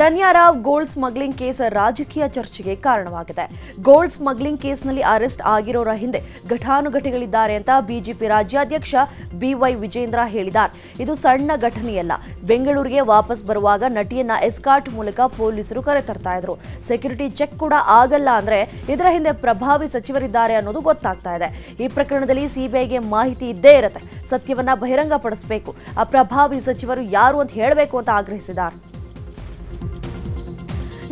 Ranya Rao gold smuggling case ರಾಜಕೀಯ ಚರ್ಚೆಗೆ ಕಾರಣವಾಗಿದೆ. ಗೋಲ್ಡ್ ಸ್ಮಗ್ಲಿಂಗ್ ಕೇಸ್ನಲ್ಲಿ ಅರೆಸ್ಟ್ ಆಗಿರೋರ ಹಿಂದೆ ಘಟಾನುಘಟಿಗಳಿದ್ದಾರೆ ಅಂತ ಬಿಜೆಪಿ ರಾಜ್ಯಾಧ್ಯಕ್ಷ ಬಿವೈ ವಿಜೇಂದ್ರ ಹೇಳಿದ್ದಾರೆ. ಇದು ಸಣ್ಣ ಘಟನೆಯಲ್ಲ. ಬೆಂಗಳೂರಿಗೆ ವಾಪಸ್ ಬರುವಾಗ ನಟಿಯನ್ನ ಎಸ್ಕಾರ್ಟ್ ಮೂಲಕ ಪೊಲೀಸರು ಕರೆತರ್ತಾ ಇದ್ರು. ಸೆಕ್ಯೂರಿಟಿ ಚೆಕ್ ಕೂಡ ಆಗಲ್ಲ ಅಂದ್ರೆ ಇದರ ಹಿಂದೆ ಪ್ರಭಾವಿ ಸಚಿವರಿದ್ದಾರೆ ಅನ್ನೋದು ಗೊತ್ತಾಗ್ತಾ ಇದೆ. ಈ ಪ್ರಕರಣದಲ್ಲಿ ಸಿಬಿಐಗೆ ಮಾಹಿತಿ ಇದ್ದೇ ಇರುತ್ತೆ. ಸತ್ಯವನ್ನ ಬಹಿರಂಗಪಡಿಸಬೇಕು. ಆ ಪ್ರಭಾವಿ ಸಚಿವರು ಯಾರು ಅಂತ ಹೇಳಬೇಕು ಅಂತ ಆಗ್ರಹಿಸಿದ್ದಾರೆ.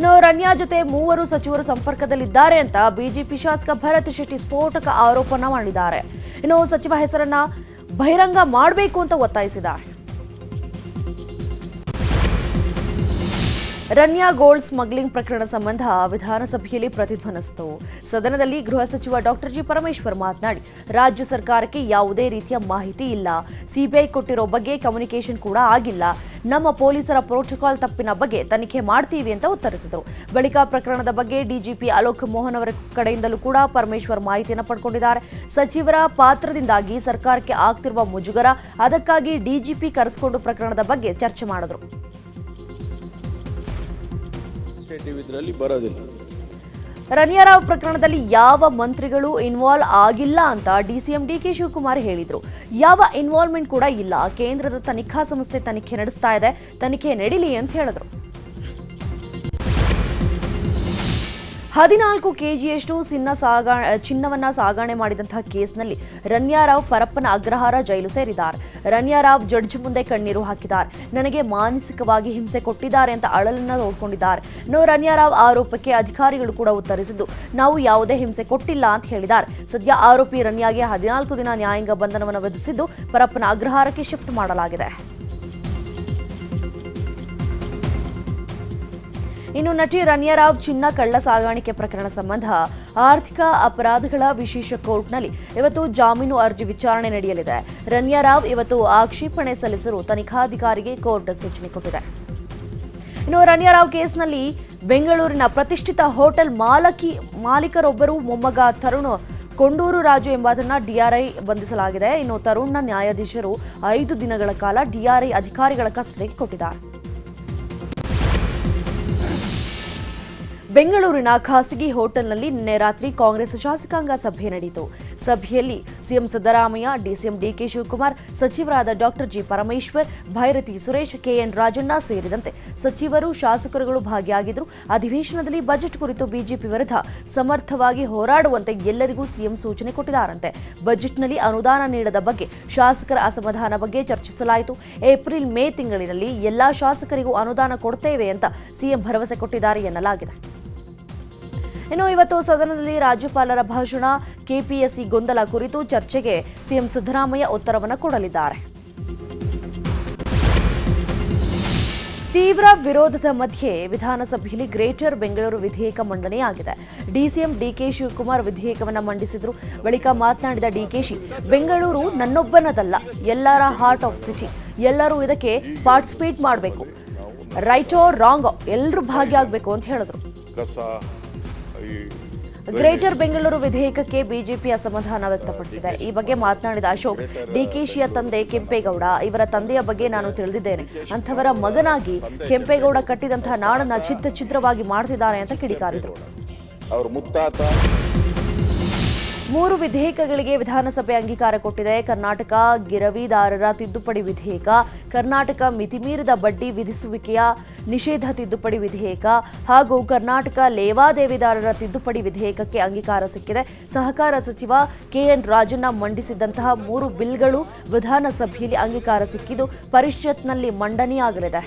ಇನ್ನು ರನ್ಯಾ ಜೊತೆ ಮೂವರು ಸಚಿವರು ಸಂಪರ್ಕದಲ್ಲಿದ್ದಾರೆ ಅಂತ ಬಿಜೆಪಿ ಶಾಸಕ ಭರತ್ ಶೆಟ್ಟಿ ಸ್ಫೋಟಕ ಆರೋಪನ ಮಾಡಿದ್ದಾರೆ. ಇನ್ನು ಸಚಿವ ಹೆಸರನ್ನ ಬಹಿರಂಗ ಮಾಡಬೇಕು ಅಂತ ಒತ್ತಾಯಿಸಿದ್ದಾರೆ. ರನ್ಯಾ ಗೋಲ್ಡ್ ಸ್ಮಗ್ಲಿಂಗ್ ಪ್ರಕರಣ ಸಂಬಂಧ ವಿಧಾನಸಭೆಯಲ್ಲಿ ಪ್ರತಿಧ್ವನಿಸಿತು. ಸದನದಲ್ಲಿ ಗೃಹ ಸಚಿವ ಡಾಕ್ಟರ್ ಜಿ ಪರಮೇಶ್ವರ್ ಮಾತನಾಡಿ, ರಾಜ್ಯ ಸರ್ಕಾರಕ್ಕೆ ಯಾವುದೇ ರೀತಿಯ ಮಾಹಿತಿ ಇಲ್ಲ. ಸಿಬಿಐ ಕೊಟ್ಟಿರೋ ಬಗ್ಗೆ ಕಮ್ಯುನಿಕೇಷನ್ ಕೂಡ ಆಗಿಲ್ಲ. ನಮ್ಮ ಪೊಲೀಸರ ಪ್ರೋಟೋಕಾಲ್ ತಪ್ಪಿನ ಬಗ್ಗೆ ತನಿಖೆ ಮಾಡ್ತೀವಿ ಅಂತ ಉತ್ತರಿಸಿದರು. ಬಳಿಕ ಪ್ರಕರಣದ ಬಗ್ಗೆ ಡಿಜಿಪಿ ಅಲೋಕ್ ಮೋಹನ್ ಅವರ ಕಡೆಯಿಂದಲೂ ಕೂಡ ಪರಮೇಶ್ವರ್ ಮಾಹಿತಿಯನ್ನು ಪಡ್ಕೊಂಡಿದ್ದಾರೆ. ಸಚಿವರ ಪಾತ್ರದಿಂದಾಗಿ ಸರ್ಕಾರಕ್ಕೆ ಆಗ್ತಿರುವ ಮುಜುಗರ, ಅದಕ್ಕಾಗಿ ಡಿಜಿಪಿ ಕರೆಸಿಕೊಂಡು ಪ್ರಕರಣದ ಬಗ್ಗೆ ಚರ್ಚೆ ಮಾಡಿದ್ರು. ಸ್ಟೇಟ್ ಇದರಲ್ಲಿ ಬರೋದಿಲ್ಲ. ರನಿಯಾರಾವ್ ಪ್ರಕರಣದಲ್ಲಿ ಯಾವ ಮಂತ್ರಿಗಳು ಇನ್ವಾಲ್ವ್ ಆಗಿಲ್ಲ ಅಂತ ಡಿಸಿಎಂ ಡಿ ಕೆ ಶಿವಕುಮಾರ್ ಹೇಳಿದ್ರು. ಯಾವ ಇನ್ವಾಲ್ವ್ಮೆಂಟ್ ಕೂಡ ಇಲ್ಲ. ಕೇಂದ್ರದ ತನಿಖಾ ಸಂಸ್ಥೆ ತನಿಖೆ ನಡೆಸ್ತಾ ಇದೆ. ತನಿಖೆ ನಡೀಲಿ ಅಂತ ಹೇಳಿದ್ರು. ಹದಿನಾಲ್ಕು ಕೆಜಿಯಷ್ಟು ಚಿನ್ನ ಸಾಗಾ, ಚಿನ್ನವನ್ನ ಸಾಗಣೆ ಮಾಡಿದಂತಹ ಕೇಸ್ನಲ್ಲಿ ರನ್ಯಾರಾವ್ ಪರಪ್ಪನ ಅಗ್ರಹಾರ ಜೈಲು ಸೇರಿದ್ದಾರೆ. ರನ್ಯಾರಾವ್ ಜಡ್ಜ್ ಮುಂದೆ ಕಣ್ಣೀರು ಹಾಕಿದ್ದಾರೆ. ನನಗೆ ಮಾನಸಿಕವಾಗಿ ಹಿಂಸೆ ಕೊಟ್ಟಿದ್ದಾರೆ ಅಂತ ಅಳಲನ್ನ ತೋಡ್ಕೊಂಡಿದ್ದಾರೆ ನೋ ರನ್ಯಾರಾವ್ ಆರೋಪಕ್ಕೆ ಅಧಿಕಾರಿಗಳು ಕೂಡ ಉತ್ತರಿಸಿದ್ದು, ನಾವು ಯಾವುದೇ ಹಿಂಸೆ ಕೊಟ್ಟಿಲ್ಲ ಅಂತ ಹೇಳಿದ್ದಾರೆ. ಸದ್ಯ ಆರೋಪಿ ರನ್ಯಾಗೆ ಹದಿನಾಲ್ಕು ದಿನ ನ್ಯಾಯಾಂಗ ಬಂಧನವನ್ನು ವಿಧಿಸಿದ್ದು, ಪರಪ್ಪನ ಅಗ್ರಹಾರಕ್ಕೆ ಶಿಫ್ಟ್ ಮಾಡಲಾಗಿದೆ. ಇನ್ನು ನಟಿ ರನ್ಯಾರಾವ್ ಚಿನ್ನ ಕಳ್ಳ ಸಾಗಾಣಿಕೆ ಪ್ರಕರಣ ಸಂಬಂಧ ಆರ್ಥಿಕ ಅಪರಾಧಗಳ ವಿಶೇಷ ಕೋರ್ಟ್ನಲ್ಲಿ ಇವತ್ತು ಜಾಮೀನು ಅರ್ಜಿ ವಿಚಾರಣೆ ನಡೆಯಲಿದೆ. ರನ್ಯಾರಾವ್ ಇವತ್ತು ಆಕ್ಷೇಪಣೆ ಸಲ್ಲಿಸಲು ತನಿಖಾಧಿಕಾರಿಗೆ ಕೋರ್ಟ್ ಸೂಚನೆ ಕೊಟ್ಟಿದೆ. ಇನ್ನು ರನ್ಯಾರಾವ್ ಕೇಸ್ನಲ್ಲಿ ಬೆಂಗಳೂರಿನ ಪ್ರತಿಷ್ಠಿತ ಹೋಟೆಲ್ ಮಾಲಕಿ ಮಾಲೀಕರೊಬ್ಬರು ಮೊಮ್ಮಗ ತರುಣ್ ಕೊಂಡೂರು ರಾಜು ಎಂಬಾತನ್ನ ಡಿಆರ್ಐ ಬಂಧಿಸಲಾಗಿದೆ. ಇನ್ನು ತರುಣ್ನ ನ್ಯಾಯಾಧೀಶರು ಐದು ದಿನಗಳ ಕಾಲ ಡಿಆರ್ಐ ಅಧಿಕಾರಿಗಳ ಕಸ್ಟಡಿಗೆ ಕೊಟ್ಟಿದ್ದಾರೆ. ಬೆಂಗಳೂರಿನ ಖಾಸಗಿ ಹೋಟೆಲ್ನಲ್ಲಿ ನಿನ್ನೆ ರಾತ್ರಿ ಕಾಂಗ್ರೆಸ್ ಶಾಸಕಾಂಗ ಸಭೆ ನಡೆಯಿತು. ಸಭೆಯಲ್ಲಿ CM Siddaramaiah, DCM DK Shivakumar, ಸಚಿವರಾದ doctor G Parameshwar, Byrathi Suresh KN Rajanna ಸೇರಿದಂತೆ ಸಚಿವರು ಶಾಸಕರುಗಳು ಭಾಗಿಯಾಗಿದ್ದರು. ಅಧಿವೇಶನದಲ್ಲಿ ಬಜೆಟ್ ಕುರಿತು ಬಿಜೆಪಿ ವಿರುದ್ಧ ಸಮರ್ಥವಾಗಿ ಹೋರಾಡುವಂತೆ ಎಲ್ಲರಿಗೂ ಸಿಎಂ ಸೂಚನೆ ಕೊಟ್ಟಿದ್ದಾರಂತೆ. ಬಜೆಟ್ನಲ್ಲಿ ಅನುದಾನ ನೀಡದ ಬಗ್ಗೆ ಶಾಸಕರ ಅಸಮಾಧಾನ ಬಗ್ಗೆ ಚರ್ಚಿಸಲಾಯಿತು. ಏಪ್ರಿಲ್ ಮೇ ತಿಂಗಳಿನಲ್ಲಿ ಎಲ್ಲಾ ಶಾಸಕರಿಗೂ ಅನುದಾನ ಕೊಡ್ತೇವೆ ಅಂತ ಸಿಎಂ ಭರವಸೆ ಕೊಟ್ಟಿದ್ದಾರೆ ಎನ್ನಲಾಗಿದೆ. ಇನ್ನು ಇವತ್ತು ಸದನದಲ್ಲಿ ರಾಜ್ಯಪಾಲರ ಭಾಷಣ, ಕೆಪಿಎಸ್ಸಿ ಗೊಂದಲ ಕುರಿತು ಚರ್ಚೆಗೆ ಸಿಎಂ ಸಿದ್ದರಾಮಯ್ಯ ಉತ್ತರವನ್ನು ಕೊಡಲಿದ್ದಾರೆ. ತೀವ್ರ ವಿರೋಧದ ಮಧ್ಯೆ ವಿಧಾನಸಭೆಯಲ್ಲಿ ಗ್ರೇಟರ್ ಬೆಂಗಳೂರು ವಿಧೇಯಕ ಮಂಡನೆಯಾಗಿದೆ. ಡಿಸಿಎಂ ಡಿಕೆ ಶಿವಕುಮಾರ್ ವಿಧೇಯಕವನ್ನು ಮಂಡಿಸಿದ್ರು. ಬಳಿಕ ಮಾತನಾಡಿದ ಡಿಕೆಶಿ ಬೆಂಗಳೂರು ನನ್ನೊಬ್ಬನದಲ್ಲ, ಎಲ್ಲರ ಹಾರ್ಟ್ ಆಫ್ ಸಿಟಿ ಎಲ್ಲರೂ ಇದಕ್ಕೆ ಪಾರ್ಟಿಸಿಪೇಟ್ ಮಾಡಬೇಕು. ರೈಟ್ ರಾಂಗೋ ಎಲ್ಲರೂ ಭಾಗಿಯಾಗಬೇಕು ಅಂತ ಹೇಳಿದ್ರು. ಗ್ರೇಟರ್ ಬೆಂಗಳೂರು ವಿಧೇಯಕಕ್ಕೆ ಬಿಜೆಪಿ ಅಸಮಾಧಾನ ವ್ಯಕ್ತಪಡಿಸಿದೆ. ಈ ಬಗ್ಗೆ ಮಾತನಾಡಿದ ಅಶೋಕ್ ಡಿಕೆಶಿಯ ತಂದೆ ಕೆಂಪೇಗೌಡ ಇವರ ತಂದೆಯ ಬಗ್ಗೆ ನಾನು ತಿಳಿದಿದ್ದೇನೆ. ಅಂಥವರ ಮಗನಾಗಿ ಕೆಂಪೇಗೌಡ ಕಟ್ಟಿದಂತಹ ನಾಡನ್ನ ಚಿತ್ರ ಚಿತ್ರವಾಗಿ ಮಾಡ್ತಿದ್ದಾರೆ ಅಂತ ಕಿಡಿಕಾರಿದರು. ಅವ್ರ ಮುತ್ತಾತ. ಮೂರು ವಿಧೇಯಕಗಳಿಗೆ ವಿಧಾನಸಭೆ ಅಂಗೀಕಾರ ಕೊಟ್ಟಿದೆ. ಕರ್ನಾಟಕ ಗಿರವಿದಾರರ ತಿದ್ದುಪಡಿ ವಿಧೇಯಕ, ಕರ್ನಾಟಕ ಮಿತಿಮೀರಿದ ಬಡ್ಡಿ ವಿಧಿಸುವಿಕೆಯ ನಿಷೇಧ ತಿದ್ದುಪಡಿ ವಿಧೇಯಕ ಹಾಗೂ ಕರ್ನಾಟಕ ಲೇವಾದೇವಿದಾರರ ತಿದ್ದುಪಡಿ ವಿಧೇಯಕಕ್ಕೆ ಅಂಗೀಕಾರ ಸಿಕ್ಕಿದೆ. ಸಹಕಾರ ಸಚಿವ ಕೆಎನ್ ರಾಜಣ್ಣ ಮಂಡಿಸಿದಂತಹ ಮೂರು ಬಿಲ್ಗಳು ವಿಧಾನಸಭೆಯಲ್ಲಿ ಅಂಗೀಕಾರ ಸಿಕ್ಕಿದ್ದು ಪರಿಷತ್ನಲ್ಲಿ ಮಂಡನೆಯಾಗಲಿದೆ.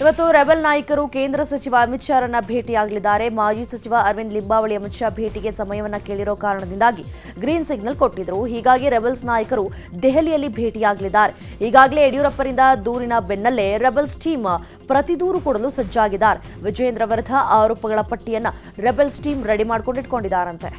ಇವತ್ತು ರೆಬಲ್ ನಾಯಕರು ಕೇಂದ್ರ ಸಚಿವ ಅಮಿತ್ ಶಾರನ್ನ ಭೇಟಿಯಾಗಲಿದ್ದಾರೆ. ಮಾಜಿ ಸಚಿವ ಅರವಿಂದ್ ಲಿಂಬಾವಳಿ ಅಮಿತ್ ಶಾ ಭೇಟಿಗೆ ಸಮಯವನ್ನ ಕೇಳಿರೋ ಕಾರಣದಿಂದಾಗಿ ಗ್ರೀನ್ ಸಿಗ್ನಲ್ ಕೊಟ್ಟಿದ್ರು. ಹೀಗಾಗಿ ರೆಬಲ್ಸ್ ನಾಯಕರು ದೆಹಲಿಯಲ್ಲಿ ಭೇಟಿಯಾಗಲಿದ್ದಾರೆ. ಈಗಾಗಲೇ ಯಡಿಯೂರಪ್ಪರಿಂದ ದೂರಿನ ಬೆನ್ನಲ್ಲೇ ರೆಬಲ್ಸ್ ಟೀಮ್ ಪ್ರತಿದೂರು ಕೊಡಲು ಸಜ್ಜಾಗಿದ್ದಾರೆ. ವಿಜಯೇಂದ್ರ ವಿರುದ್ಧ ಆರೋಪಗಳ ಪಟ್ಟಿಯನ್ನ ರೆಬಲ್ಸ್ ಟೀಮ್ ರೆಡಿ ಮಾಡ್ಕೊಂಡಿಟ್ಕೊಂಡಿದ್ದಾರಂತೆ.